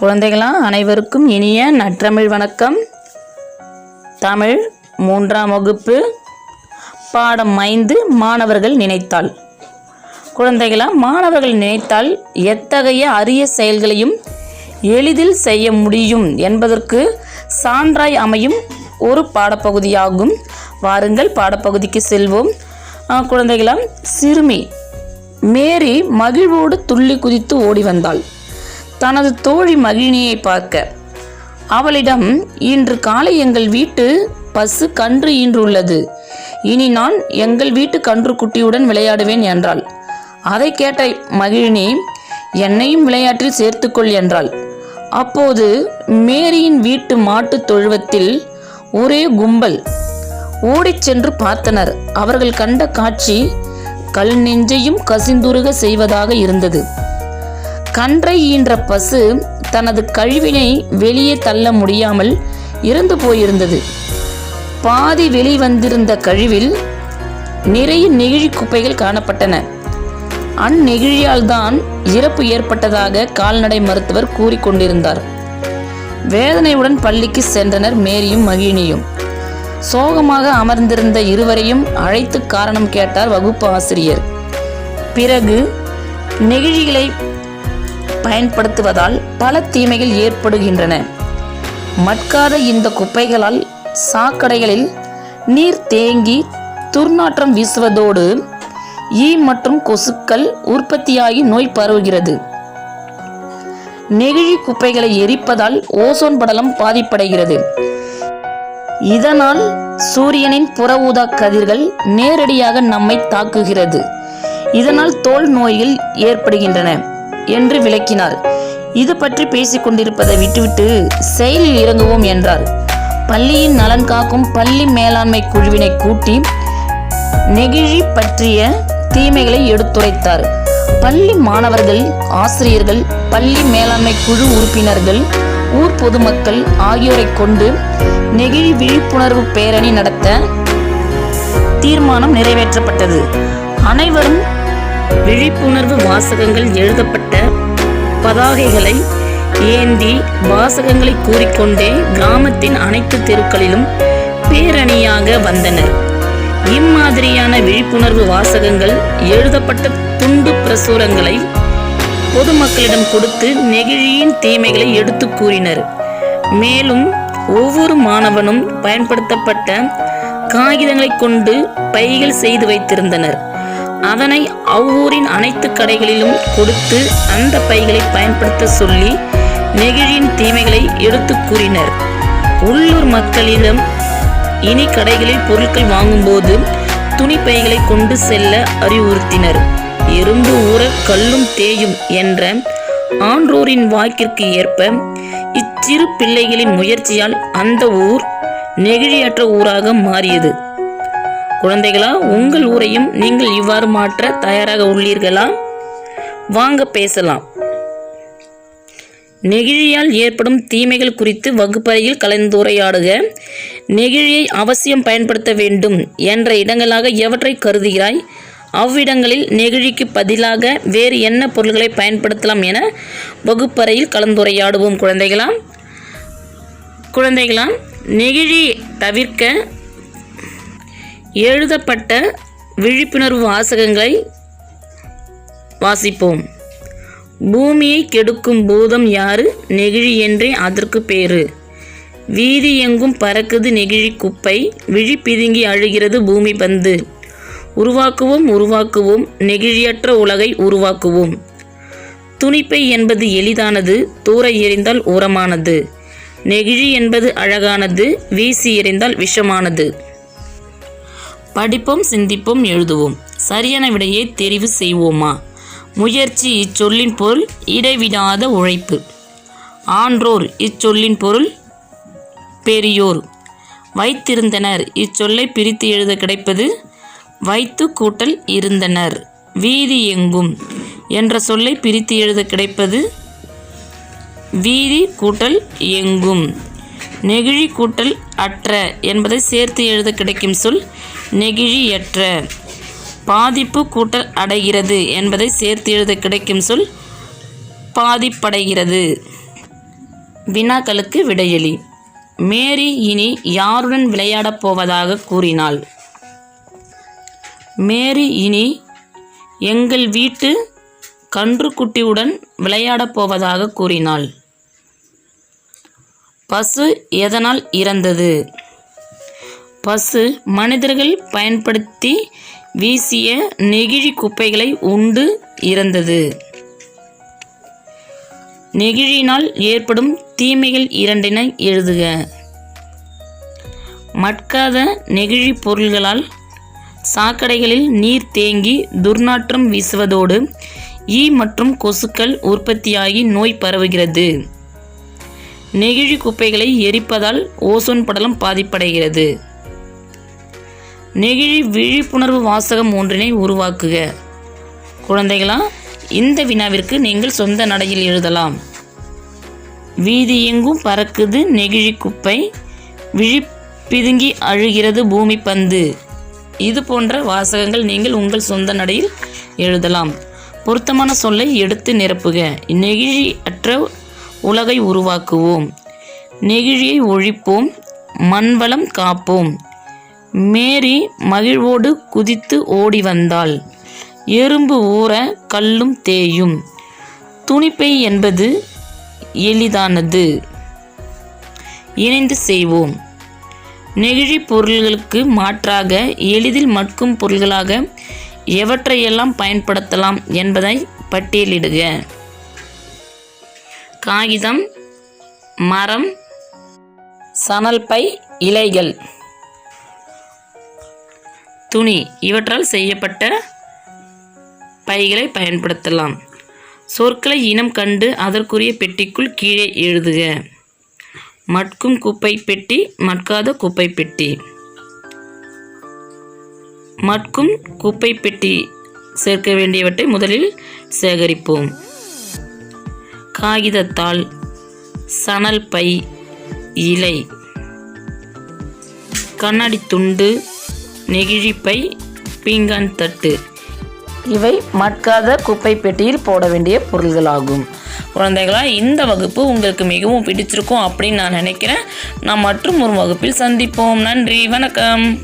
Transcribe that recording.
குழந்தைகளா அனைவருக்கும் இனிய நற்றமிழ் வணக்கம். தமிழ் மூன்றாம் வகுப்பு. பாடம் ஐந்து மாணவர்கள் நினைத்தால். குழந்தைகளா மாணவர்கள் நினைத்தால் எத்தகைய அரிய செயல்களையும் எளிதில் செய்ய முடியும் என்பதற்கு சான்றாய் அமையும் ஒரு பாடப்பகுதியாகும். வாருங்கள் பாடப்பகுதிக்கு செல்வோம். குழந்தைகளாம் சிறுமி மேரி மகிழ்வோடு துள்ளி குதித்து ஓடி வந்தாள். தனது தோழி மகிழினியை பார்க்க. அவளிடம் இன்று காலை எங்கள் வீட்டு பசு கன்று ஈன்றுள்ளது. இனி நான் எங்கள் வீட்டு கன்று குட்டியுடன் விளையாடுவேன் என்றாள். அதை கேட்ட மகிழினி என்னையும் விளையாட்டில் சேர்த்துக்கொள் என்றாள். அப்போது மேரியின் வீட்டு மாட்டுத் தொழுவத்தில் ஒரே கும்பல். ஓடிச் சென்று பார்த்தனர். அவர்கள் கண்ட காட்சி கல் நெஞ்சையும் கசிந்துருக செய்வதாக இருந்தது. கன்றை ஈன்ற பசு தனது கழிவினை வெளியே தள்ள முடியாமல் இறந்து போயிருந்தது. பாதி வெளிவந்திருந்த கழிவில் நிறைய நெகிழி குப்பைகள் காணப்பட்டன. அந்நெகிழியால் தான் இறப்பு ஏற்பட்டதாக கால்நடை மருத்துவர் கூறிக்கொண்டிருந்தார் வேதனையுடன் பள்ளிக்கு சென்றனர் மேரியும் மகிழினியும். சோகமாக அமர்ந்திருந்த இருவரையும் அழைத்து காரணம் கேட்டார் வகுப்பு ஆசிரியர். பிறகு நெகிழிகளை பயன்படுத்துவதால் பல தீமைகள் ஏற்படுகின்றன. மட்காத இந்த குப்பைகளால் சாக்கடைகளில் நீர் தேங்கி துர்நாற்றம் வீசுவதோடு ஈ மற்றும் கொசுக்கள் உற்பத்தியாகி நோய் பரவுகிறது. நெகிழி குப்பைகளை எரிப்பதால் ஓசோன் படலம் பாதிப்படைகிறது. இதனால் சூரியனின் புற ஊதா கதிர்கள் நேரடியாக நம்மை தாக்குகிறது. இதனால் தோல் நோய்கள் ஏற்படுகின்றன. என்று விளக்கினார். இது பற்றி பேசிக் கொண்டிருப்பதை விட்டுவிட்டு செயலில் இறங்குவோம் என்றார். பள்ளியின் நலன் காக்கும் பள்ளி மேலாண்மை குழுவினை கூட்டி நெகிழி பற்றிய தீமைகளை எடுத்துரைத்தார். பள்ளி மாணவர்கள் ஆசிரியர்கள் பள்ளி மேலாண்மை குழு உறுப்பினர்கள் ஊர் பொதுமக்கள் ஆகியோரை கொண்டு நெகிழி விழிப்புணர்வு பேரணி நடத்த தீர்மானம் நிறைவேற்றப்பட்டது. அனைவரும் விழிப்புணர்வு வாசகங்கள் எழுதப்பட்ட பதாகைகளை ஏந்தி வாசகங்களை கூறிக்கொண்டே கிராமத்தின் அனைத்து தெருக்களிலும் பேரணியாக வந்தனர். இம்மாதிரியான விழிப்புணர்வு வாசகங்கள் எழுதப்பட்ட துண்டு பிரசுரங்களை பொதுமக்களிடம் கொடுத்து நெகிழியின் தீமைகளை எடுத்து கூறினர். மேலும் ஒவ்வொரு மாணவனும் பயன்படுத்தப்பட்ட காகிதங்களை கொண்டு பைகள் செய்து வைத்திருந்தனர். அதனை அவ்வூரின் அனைத்து கடைகளிலும் கொடுத்து அந்த பைகளை பயன்படுத்த சொல்லி நெகிழியின் தீமைகளை எடுத்து கூறினர். உள்ளூர் மக்களிடம் இனி கடைகளில் பொருட்கள் வாங்கும்போது துணி பைகளை கொண்டு செல்ல அறிவுறுத்தினர். எறும்பு ஊற கல்லும் தேயும் என்ற ஆன்றோரின் வாக்கிற்கு ஏற்ப இச்சிறு பிள்ளைகளின் முயற்சியால் அந்த ஊர் நெகிழியற்ற ஊராக மாறியது. குழந்தைகளா உங்கள் ஊரையும் நீங்கள் இவ்வாறு மாற்ற தயாராக உள்ளீர்களா? வாங்க பேசலாம். நெகிழியால் ஏற்படும் தீமைகள் குறித்து வகுப்பறையில் கலந்துரையாடுக. நெகிழியை அவசியம் பயன்படுத்த வேண்டும் என்ற இடங்களாக எவற்றை கருதுகிறாய்? அவ்விடங்களில் நெகிழிக்கு பதிலாக வேறு என்ன பொருள்களை பயன்படுத்தலாம் என வகுப்பறையில் கலந்துரையாடுவோம் குழந்தைகளாம் குழந்தைகளாம் நெகிழி தவிர்க்க எழுதப்பட்ட விழிப்புணர்வு வாசகங்களை வாசிப்போம். பூமியை கெடுக்கும் பூதம் யாரு? நெகிழி என்றே அதற்கு பேரு. வீதி எங்கும் பறக்குது நெகிழி குப்பை. விழி பிதுங்கி அழுகிறது பூமி பந்து. உருவாக்குவோம் உருவாக்குவோம். நெகிழியற்ற உலகை உருவாக்குவோம். துணிப்பை என்பது எளிதானது தூர எறிந்தால் உரமானது நெகிழி என்பது அழகானது வீசி எறிந்தால் விஷமானது. படிப்போம் சிந்திப்போம் எழுதுவோம். சரியான விடையை தெரிவு செய்வோமா? முயற்சி இச்சொல்லின் பொருள் இடைவிடாத உழைப்பு. ஆன்றோர் இச்சொல்லின் பொருள் பெரியோர். வைத்திருந்தனர் இச்சொல்லை பிரித்து எழுத கிடைப்பது வைத்து கூட்டல் இருந்தனர். வீதி எங்கும்? என்ற சொல்லை பிரித்து எழுத கிடைப்பது வீதி கூட்டல் எங்கும்? நெகிழி கூட்டல் அற்ற என்பதை சேர்த்து எழுத கிடைக்கும் சொல் நெகிழியற்ற. பாதிப்பு கூட்டல் அடைகிறது என்பதை சேர்த்து எழுத கிடைக்கும் சொல் பாதிப்படைகிறது. வினாக்களுக்கு விடையளி. மேரி இனி யாருடன் விளையாடப் போவதாக கூறினாள். மேரி இனி எங்கள் வீட்டு கன்றுக்குட்டியுடன் விளையாடப் போவதாக கூறினாள். பசு எதனால் இறந்தது? பசு மனிதர்கள் பயன்படுத்தி வீசிய நெகிழி குப்பைகளை உண்டு இறந்தது. நெகிழினால் ஏற்படும் தீமைகள் இரண்டினை எழுதுக. மட்காத நெகிழி பொருள்களால் சாக்கடைகளில் நீர் தேங்கி துர்நாற்றம் வீசுவதோடு ஈ மற்றும் கொசுக்கள் உற்பத்தியாகி நோய் பரவுகிறது. நெகிழி குப்பைகளை எரிப்பதால் ஓசோன் படலம் பாதிப்படைகிறது. நெகிழி விழிப்புணர்வு வாசகம் ஒன்றினை உருவாக்குக. குழந்தைகளா இந்த வினாவிற்கு நீங்கள் சொந்த நடையில் எழுதலாம். வீதி எங்கும் பறக்குது நெகிழி குப்பை. விழி பிதுங்கி அழுகிறது பூமி பந்து. இது போன்ற வாசகங்கள் நீங்கள் உங்கள் சொந்த நடையில் எழுதலாம். பொருத்தமான சொல்லை எடுத்து நிரப்புக. நெகிழி அற்ற உலகை உருவாக்குவோம். நெகிழியை ஒழிப்போம் மண்வளம் காப்போம். மேரி மகிழ்வோடு குதித்து ஓடி வந்தாள். எறும்பு ஊற கல்லும் தேயும். துணிப்பை என்பது எளிதானது. இணைந்து செய்வோம். நெகிழி பொருள்களுக்கு மாற்றாக எளிதில் மட்கும் பொருள்களாக எவற்றையெல்லாம் பயன்படுத்தலாம் என்பதை பட்டியலிடுக. காகிதம் மரம் சணல் பை இலைகள். துணி இவற்றால் செய்யப்பட்ட பைகளை பயன்படுத்தலாம். சொற்களை இனம் கண்டு அதற்குரிய பெட்டிக்குள் கீழே எழுதுக. மட்கும் குப்பை பெட்டி மட்காத குப்பை பெட்டி. மட்கும் குப்பை பெட்டி சேர்க்க வேண்டியவற்றை முதலில் சேகரிப்போம். காகிதத்தாள் சணல் பை இலை. கண்ணாடி துண்டு நெகிழிப்பை பீங்கான் தட்டு. இவை மட்காத குப்பை பெட்டியில் போட வேண்டிய பொருள்களாகும். குழந்தைகளா இந்த வகுப்பு உங்களுக்கு மிகவும் பிடிச்சிருக்கும் அப்படின்னு நான் நினைக்கிறேன். நான் மற்றும் ஒரு வகுப்பில் சந்திப்போம். நன்றி வணக்கம்.